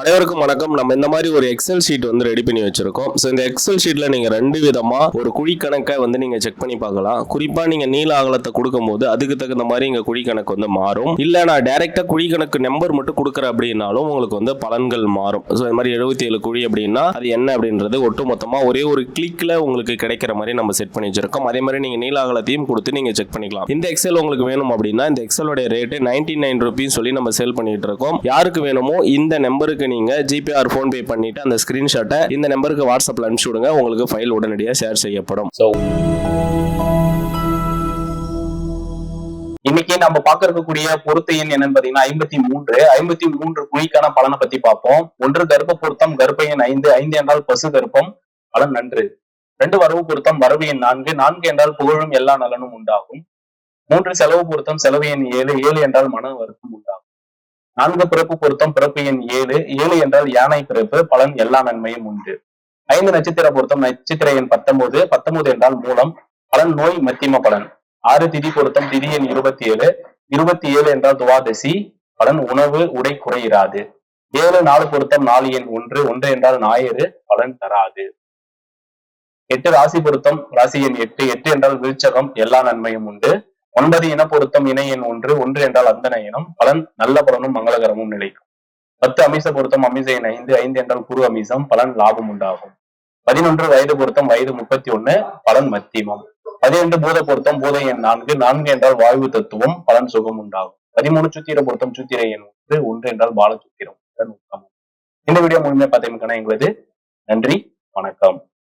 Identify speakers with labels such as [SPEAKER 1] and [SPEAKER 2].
[SPEAKER 1] அனைவருக்கும் வணக்கம். நம்ம இந்த மாதிரி ஒரு எக்ஸல் ஷீட் வந்து ரெடி பண்ணி வச்சிருக்கோம். ஸோ இந்த எக்ஸல் ஷீட்ல நீங்க ரெண்டு விதமா ஒரு குழி கணக்கை வந்து நீங்க செக் பண்ணி பார்க்கலாம். குறிப்பா நீங்க நீல அகலத்தை கொடுக்கும்போது அதுக்கு தகுந்த மாதிரி இங்க குழி கணக்கு வந்து மாறும். இல்ல நான் டைரக்டா குழி கணக்கு நம்பர் மட்டும் கொடுக்குறேன் அப்படின்னாலும் உங்களுக்கு வந்து பலன்கள் மாறும். ஸோ இந்த மாதிரி எழுபத்தி ஏழு குழி அப்படின்னா அது என்ன அப்படின்றது ஒட்டு மொத்தமா ஒரே ஒரு கிளிக்ல உங்களுக்கு கிடைக்கிற மாதிரி நம்ம செட் பண்ணி வச்சிருக்கோம். அதே மாதிரி நீங்க நீல அகலத்தையும் கொடுத்து நீங்க செக் பண்ணிக்கலாம். இந்த எக்ஸல் உங்களுக்கு வேணும் அப்படின்னா இந்த எக்ஸலோட ரேட்டு நைன்டி நைன் ருபீஸ் சொல்லி நம்ம சேல் பண்ணிட்டு இருக்கோம். யாருக்கு வேணுமோ இந்த நம்பருக்கு நீங்க ஜிபே ஆர் ஃபோன் பே பண்ணிட்டு அந்த ஸ்கிரீன்ஷாட்டை இந்த நம்பருக்கு வாட்ஸ்அப்ல அனுப்பிச்சு விடுங்க. உங்களுக்கு ஃபைல் உடனடியாக ஷேர் செய்யப்படும்.
[SPEAKER 2] ஸோ இன்னைக்கு நம்ம பார்க்க இருக்கக்கூடிய பொருத்த எண் என்னன்னு பாத்தீங்கன்னா ஐம்பத்தி மூன்று. ஐம்பத்தி மூன்று குழிக்கான பலனை பத்தி பார்ப்போம். ஒன்று கர்ப்ப பொருத்தம் கர்ப்ப எண் ஐந்து. ஐந்து என்றால் பசு கர்ப்பம் பலன் நன்று. ரெண்டு வரவு பொருத்தம் வரவு எண் நான்கு. நான்கு என்றால் புகழும் எல்லா நலனும் உண்டாகும். மூன்று செலவு பொருத்தம் செலவு எண் ஏழு. ஏழு என்றால் மன வருத்தம் உண்டாகும். நான்கு பிறப்பு பொருத்தம் பிறப்பு எண் ஏழு. ஏழு என்றால் யானை பிறப்பு பலன் எல்லா நன்மையும் உண்டு. ஐந்து நட்சத்திர பொருத்தம் நட்சத்திர எண் பத்தொன்பது. பத்தொன்பது என்றால் மூலம் பலன் நோய் மத்தியம பலன். ஆறு திதி பொருத்தம் திதி எண் இருபத்தி ஏழு இருபத்தி ஏழு என்றால் துவாதசி பலன் உணவு உடை குறையிறாது ஏழு நாலு பொருத்தம் நாலு எண் ஒன்று. ஒன்று என்றால் ஞாயிறு பலன் தராது. எட்டு ராசி பொருத்தம் ராசி எண் எட்டு. எட்டு என்றால் விருச்சகம் எல்லா நன்மையும் உண்டு. ஒன்பது இன பொருத்தம் இணை எண் ஒன்று ஒன்று என்றால் அந்தன இனம் பலன் நல்ல பலனும் மங்களகரமும் நிலைக்கும். பத்து அமிச பொருத்தம் அமிச எண் ஐந்து ஐந்து என்றால் குரு அமிசம் பலன் லாபம் உண்டாகும். பதினொன்று வயது பொருத்தம் வயது முப்பத்தி ஒன்னு பலன் மத்தியமம். பதினெண்டு பூத பொருத்தம் பூத எண் நான்கு நான்கு என்றால் வாயு தத்துவம் பலன் சுகம் உண்டாகும். பதிமூணு சுத்திர பொருத்தம் சுத்திர எண் ஒன்று ஒன்று என்றால் பாலசுத்திரம் இந்த வீடியோ முழுமையாக பார்த்தீங்கன்னா எங்களது நன்றி வணக்கம்.